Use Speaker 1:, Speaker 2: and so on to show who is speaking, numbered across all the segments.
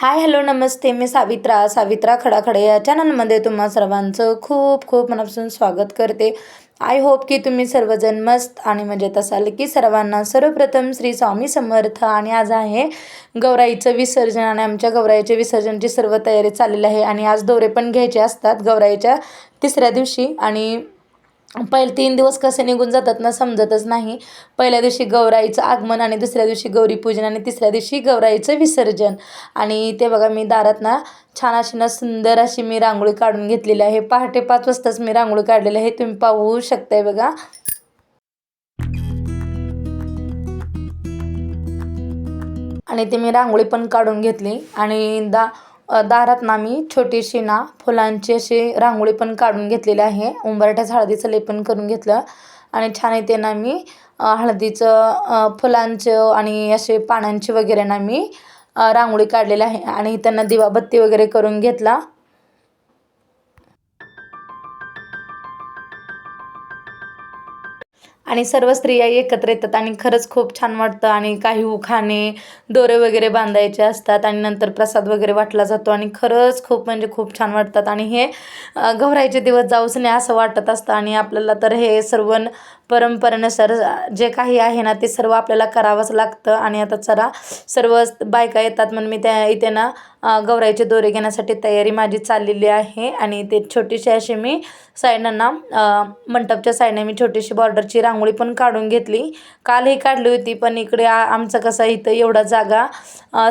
Speaker 1: Hi hello नमस्ते. मी सावित्रा. सावित्रा खडाखडे या चॅनलमध्ये तुम्हा सर्वांचं खूप खूप मनापासून स्वागत करते. आय होप की तुम्ही सर्वजण मस्त आणि मजेत असाल की सर्वांना सर्वप्रथम श्री स्वामी समर्थ आणि आज आहे गौराईचं विसर्जन आणि आमच्या गौराईच्या विसर्जनची सर्व तयारी चाललेली आहे आणि आज दौरे पण घ्यायचे असतात गौराईच्या तिसऱ्या दिवशी आणि पहिले तीन दिवस कसे निघून जातात ना समजतच नाही. पहिल्या दिवशी गौराईचं आगमन आणि दुसऱ्या दिवशी गौरीपूजन आणि तिसऱ्या दिवशी गौराईचं विसर्जन. आणि ते बघा मी दारात ना छान अशी ना सुंदर अशी मी रांगोळी काढून घेतलेली आहे. पहाटे पाच वाजताच मी रांगोळी काढलेली आहे. तुम्ही पाहू शकताय बघा. आणि ते मी रांगोळी पण काढून घेतली. आणि दा दारात ना मी छोटीशी ना फुलांची अशी रांगोळी पण काढून घेतलेली आहे. उंबरठ्याच हळदीचं लेपन करून घेतलं. आणि छान येते ना मी हळदीचं फुलांचं आणि असे पानांची वगैरे ना मी रांगोळी काढलेली आहे. आणि त्यांना दिवाबत्ती वगैरे करून घेतला. आणि सर्व स्त्रिया एकत्र येतात आणि खरंच खूप छान वाटतं. आणि काही उखाणे दोरे वगैरे बांधायचे असतात आणि नंतर प्रसाद वगैरे वाटला जातो आणि खरंच खूप म्हणजे खूप छान वाटतात. आणि हे अ, दिवस जाऊच नाही असं वाटत असतं. आणि आपल्याला तर हे सर्व परंपरेनुसार जे काही आहे ना ते सर्व आपल्याला करावंच लागतं. आणि आता चला सर्व बायका येतात म्हणून मी त्या इथे ना गौराईचे दोरे घेण्यासाठी तयारी माझी चाललेली आहे आणि ते छोटीशी अशी मी साईडनं ना मंडपच्या साईडने मी छोटीशी बॉर्डरची रांगोळी पण काढून घेतली. कालही काढली होती पण इकडे आ आमचं कसं इथं एवढा जागा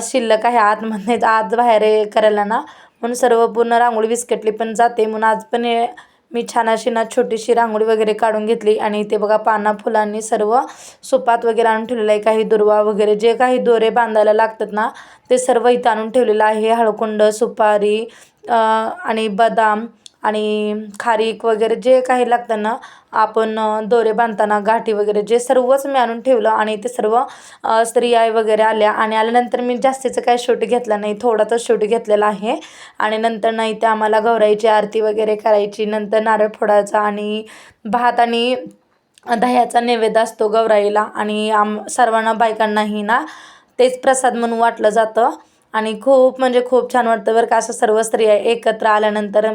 Speaker 1: शिल्लक आहे आतमध्ये आत बाहेर करायला ना. म्हणून सर्व पूर्ण रांगोळी विस्कटली पण जाते. म्हणून आज पण मी छान अशी ना छोटीशी रांगोळी वगैरे काढून घेतली. आणि ते बघा पाना फुलांनी सर्व सुपात वगैरे आणून ठेवलेलं आहे. काही दुर्वा वगैरे जे काही दोरे बांधायला लागतात ना ते सर्व इथं आणून ठेवलेलं आहे. हळकुंड सुपारी आणि बदाम आणि खारीक वगैरे जे काही लागतं ना आपण दोरे बांधताना गाठी वगैरे जे सर्वच मी आणून ठेवलं आणि ते सर्व स्त्रिया वगैरे आल्या आणि आल्यानंतर मी जास्तीचं काही शूट घेतला नाही थोडाच शूट घेतलेला आहे. आणि नंतर नाही ते आम्हाला गौराईची आरती वगैरे करायची नंतर नारळ फोडायचा आणि भात आणि दह्याचा नैवेद्य असतो गौराईला आणि आम सर्वांना बायकांनाही ना तेच प्रसाद म्हणून वाटलं जातं. आणि खूप म्हणजे खूप छान वाटतं बरं का असं सर्व स्त्रिया एकत्र आल्यानंतर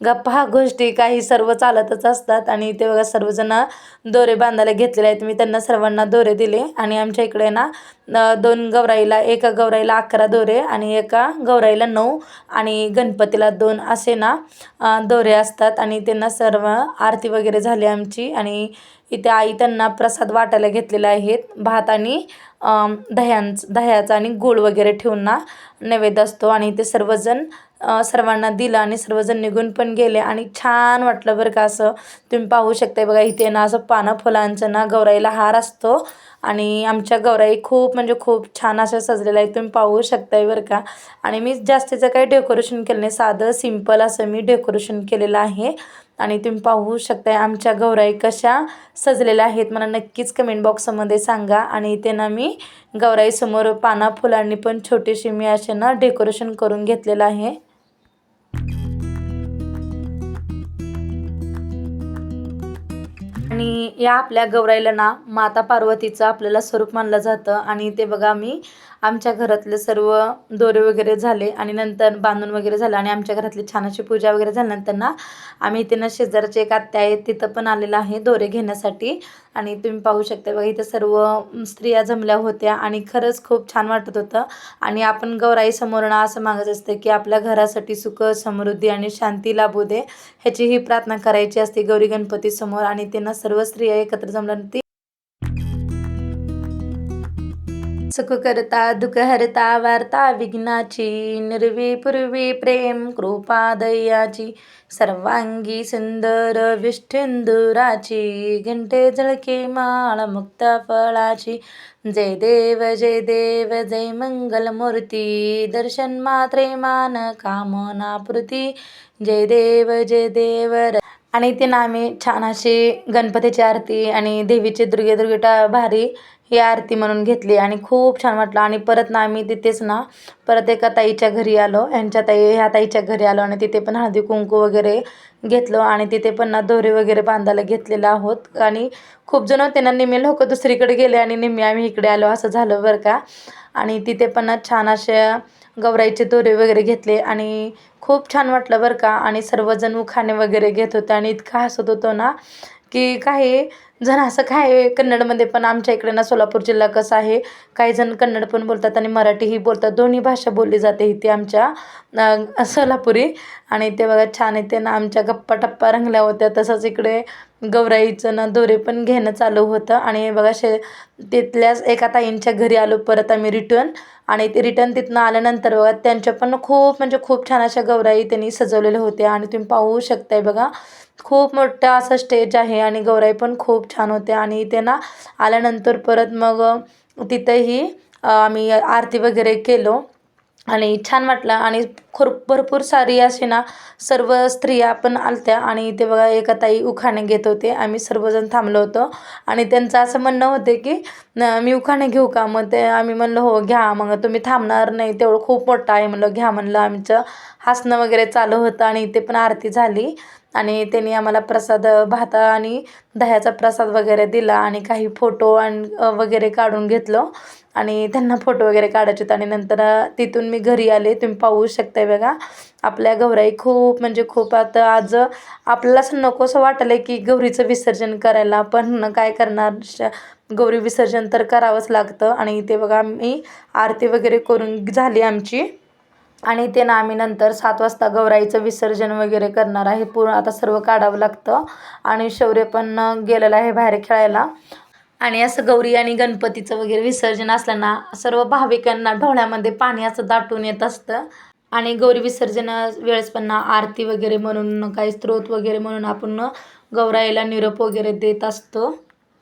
Speaker 1: गप्पा गोष्टी काही सर्व चालतच असतात. आणि ते बघा सर्वजण दोरे बांधायला घेतलेले आहेत. मी त्यांना सर्वांना दोरे दिले. आणि आमच्या इकडे ना दोन गौराईला एका गौराईला अकरा दोरे आणि एका गौराईला नऊ आणि गणपतीला दोन असे ना दोरे असतात. आणि त्यांना सर्व आरती वगैरे झाली आमची. आणि इथे आई त्यांना प्रसाद वाटायला घेतलेले आहेत. भात आणि दह्यांचं दह्यांच दह्याचा आणि गूळ वगैरे ठेवून ना नैवेद्य असतो. आणि ते सर्वजण सर्वांना दिलं आणि सर्वजण निघून पण गेले. आणि छान वाटलं बरं का असं तुम्ही पाहू शकताय बघा इथे ना असं पानं फुलांचं ना गौराईला हार असतो. आणि आमच्या गौराई खूप म्हणजे खूप छान असं सजलेलं आहे तुम्ही पाहू शकताय बरं का. आणि मी जास्तीचं काही डेकोरेशन केलं नाही साधं सिंपल असं मी डेकोरेशन केलेलं आहे. आणि तुम्ही पाहू शकताय आमच्या गौराई कशा सजलेल्या आहेत मला नक्कीच कमेंट बॉक्समध्ये सांगा. आणि इथे ना मी गौराईसमोर पाना फुलांनी पण छोटीशी मी असे ना डेकोरेशन करून घेतलेलं आहे. आणि या आपल्या गौराईला ना माता पार्वतीचं आपल्याला स्वरूप मानलं जातं. आणि ते बघा मी आमच्या घरातले सर्व दोरे वगैरे झाले आणि नंतर बांधून वगैरे झालं आणि आमच्या घरातली छान अशी पूजा वगैरे झाल्यानंतर ना आम्ही इथे ना शेजारचे एक आत्या आहेत तिथं पण आलेलं आहे दोरे घेण्यासाठी. आणि तुम्ही पाहू शकता बघा इथं सर्व स्त्रिया जमल्या होत्या आणि खरंच खूप छान वाटत होतं. आणि आपण गौराई समोर असं मागत असतं की आपल्या घरासाठी सुख समृद्धी आणि शांती लाभू दे. ह्याची ही प्रार्थना करायची असते गौरी गणपती समोर आणि त्यांना सर्व स्त्रिया एकत्र जमल्यानंतर सुख करता दुःख हरता वार्ता विघ्नाची निर्वी पूर्वी प्रेम कृपा दयाची सर्वांगी सुंदर विष्ठिंदुराची घंटे झळके माळ मुक्त फळाची. जय देव जय देव जय मंगलमूर्ती दर्शन मात्रे मान कामना पूर्ती जय देव जय देव आणि ते आम्ही छान अशी गणपतीची आरती आणि देवीची दुर्गे दुर्गेटा भारी ही आरती म्हणून घेतली आणि खूप छान वाटलं. आणि परत ना आम्ही तिथेच ना परत एका ताईच्या घरी आलो. यांच्या ताई ह्या ताईच्या घरी आलो आणि तिथे पण हळदी कुंकू वगैरे घेतलं आणि तिथे पण ना दोरे वगैरे बांधायला घेतलेलं आहोत. आणि खूप जण होते ना निम्मे लोक दुसरीकडे गेले आणि निम्मे आम्ही इकडे आलो. असं झालं बरं का. आणि तिथे पण ना छान अशा गौराईचे दोरे वगैरे घेतले आणि खूप छान वाटलं बरं का. आणि सर्वजण उखाणे वगैरे घेत होते आणि इतका हसत होतो ना. की काही जण असं काय कन्नडमध्ये पण आमच्या इकडे ना सोलापूर जिल्हा कसा आहे? काही जण कन्नड पण बोलतात आणि मराठीही बोलतात. दोन्ही भाषा बोलली जाते इथे आमच्या सोलापुरी. आणि ते बघा छान येते ना आमच्या गप्पा टप्पा रंगल्या होत्या. तसंच इकडे गौराईचं ना दोरे पण घेणं चालू होतं. आणि बघा शे तिथल्याच एका ताईंच्या घरी आलो. परत आम्ही रिटर्न आणि ते रिटर्न तिथनं आल्यानंतर बघा त्यांच्या पण खूप म्हणजे खूप छान अशा गौराई त्यांनी सजवलेल्या होत्या. आणि तुम्ही पाहू शकताय बघा खूप मोठा असा स्टेज आहे आणि गौराई पण खूप छान होते आणि ते ना आल्यानंतर परत मग तिथंही आम्ही आरती वगैरे केलो. आणि छान वाटलं. आणि खर भरपूर सारी अशी ना सर्व स्त्रिया पण आलत्या. आणि ते बघा एका ताई उखाणे घेत होते. आम्ही सर्वजण थांबलो होतो. आणि त्यांचं असं म्हणणं होते की मी उखाणे घेऊ का? मग ते आम्ही म्हणलं हो घ्या. मग तुम्ही थांबणार नाही. तेवढं खूप मोठं आहे म्हणलं घ्या. म्हणलं आमचं हसणं वगैरे चालू होतं आणि इथे पण आरती झाली. आणि त्यांनी आम्हाला प्रसाद भाता आणि दह्याचा प्रसाद वगैरे दिला आणि काही फोटो आणि वगैरे काढून घेतलं. आणि त्यांना फोटो वगैरे काढायचे होते. आणि नंतर तिथून मी घरी आले. तुम्ही पाहू शकताय बघा. आपल्या गौराई खूप म्हणजे खूप आता आज आपल्याला असं नकोसं वाटलं की गौरीचं विसर्जन करायला. पण काय करणार? श गौरी विसर्जन तर करावंच लागतं. आणि ते बघा मी आरती वगैरे करून झाली आमची. आणि ते ना आम्ही नंतर सात वाजता गौराईचं विसर्जन वगैरे करणार आहे. पूर्ण आता सर्व काढावं लागतं. आणि शौर्य पण गेलेलं आहे बाहेर खेळायला. आणि असं गौरी आणि गणपतीचं वगैरे विसर्जन असल्यानं सर्व भाविकांना डोळ्यामध्ये पाणी असं दाटून येत असतं. आणि गौरी विसर्जन वेळेस पण आरती वगैरे म्हणून काही स्त्रोत वगैरे म्हणून आपण गौराईला निरोप वगैरे देत असतो.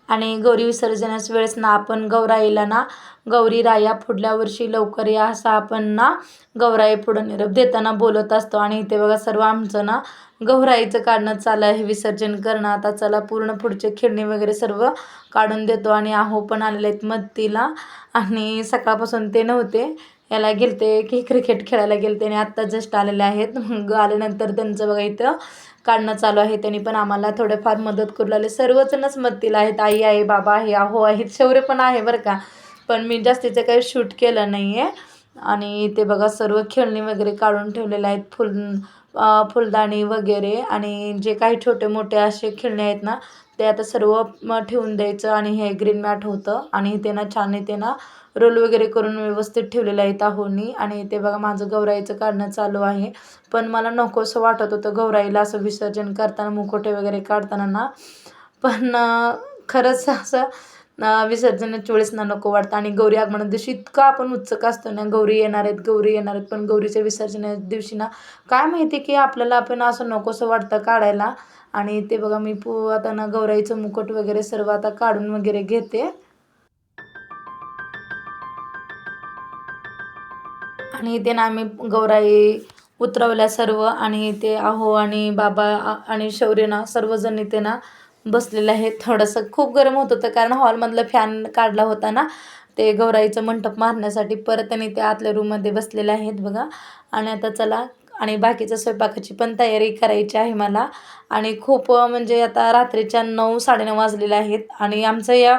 Speaker 1: आणि गौरी विसर्जनाच्या वेळेस ना आपण गौराईला ना गौरी राया पुढल्या वर्षी लवकर या असं आपण ना गौराई पुढं निरोप देताना बोलत असतो. आणि इथे बघा सर्व आमचं ना गौराईचं काढणं चालू आहे. विसर्जन करणं आता चला पूर्ण पुढचे खेळणी वगैरे सर्व काढून देतो. आणि आहो पण आलेले आहेत मदतीला आणि सकाळपासून ते नव्हते. याला गेलते की क्रिकेट खेळायला गेलते आणि आत्ता जस्ट आलेले आहेत. मग आल्यानंतर त्यांचं बघा इथं काढणं चालू आहे. त्यांनी पण आम्हाला थोडेफार मदत करू लागले. सर्वजणच मदतीला आहेत. आई आहे बाबा आहे आहो आहेत शौर्य पण आहे बरं का. पण मी जास्तीचं काही शूट केलं नाही आहे आणि ते बघा सर्व खेळणी वगैरे काढून ठेवलेले आहेत फुल फुलदाणी वगैरे. आणि जे काही छोटे मोठे असे खेळणे आहेत ना ते आता सर्व ठेवून द्यायचं आणि हे ग्रीन मॅट होतं. आणि इथे ना छान इथे ना रोल वगैरे करून व्यवस्थित ठेवलेलं आहे ताहोनी आणि ते बघा माझं गौराईचं काढणं चालू आहे. पण मला नकोसं वाटत होतं गौराईला असं विसर्जन करताना मुखोटे वगैरे काढताना ना. पण खरंच असं विसर्जनाच्या वेळेस ना नको वाटतं. आणि गौरी आगमना दिवशी इतका आपण उत्सुक असतो ना गौरी येणार आहेत गौरी येणार आहेत. पण गौरीच्या विसर्जनाच्या दिवशी ना काय माहिती की आपल्याला आपण असं नकोसं वाटतं काढायला. आणि ते बघा मी पू आता ना गौराईचं मुकुट वगैरे सर्व आता काढून वगैरे घेते. आणि ते ना आम्ही गौराई उतरवल्या सर्व. आणि ते आहो आणि बाबा आणि शौर्य ना सर्वजण इथे ना बसलेलं आहे थोडंसं खूप गरम होत होतं कारण हॉलमधलं फॅन काढला होता ना. ते गौराईचं मंटप मारण्यासाठी परत आणि ते आतल्या रूममध्ये बसलेले आहेत बघा. आणि आता चला आणि बाकीच्या स्वयंपाकाची पण तयारी करायची आहे मला. आणि खूप म्हणजे आता रात्रीच्या नऊ साडेनऊ वाजलेल्या आहेत. आणि आमचं या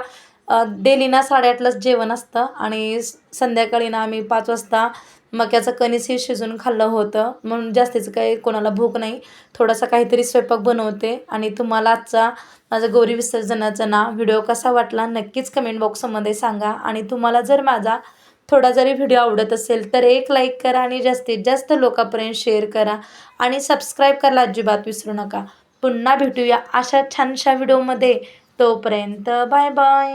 Speaker 1: डेली ना साडेआठलाच जेवण असतं आणि संध्याकाळी ना आम्ही पाच वाजता मक्याचं कणीसही शिजून खाल्लं होतं. म्हणून जास्तीचं काही कोणाला भूक नाही. थोडासा काहीतरी स्वयंपाक बनवते. आणि तुम्हाला आजचा माझा गौरी विसर्जनाचा ना व्हिडिओ कसा वाटला नक्कीच कमेंट बॉक्समध्ये सांगा. आणि तुम्हाला जर माझा थोडा जरी व्हिडिओ आवडत असेल तर एक लाईक करा आणि जास्तीत जास्त लोकांपर्यंत शेअर करा. आणि सबस्क्राईब करायला अजिबात विसरू नका. पुन्हा भेटूया अशा छानशा व्हिडिओमध्ये. तोपर्यंत बाय बाय.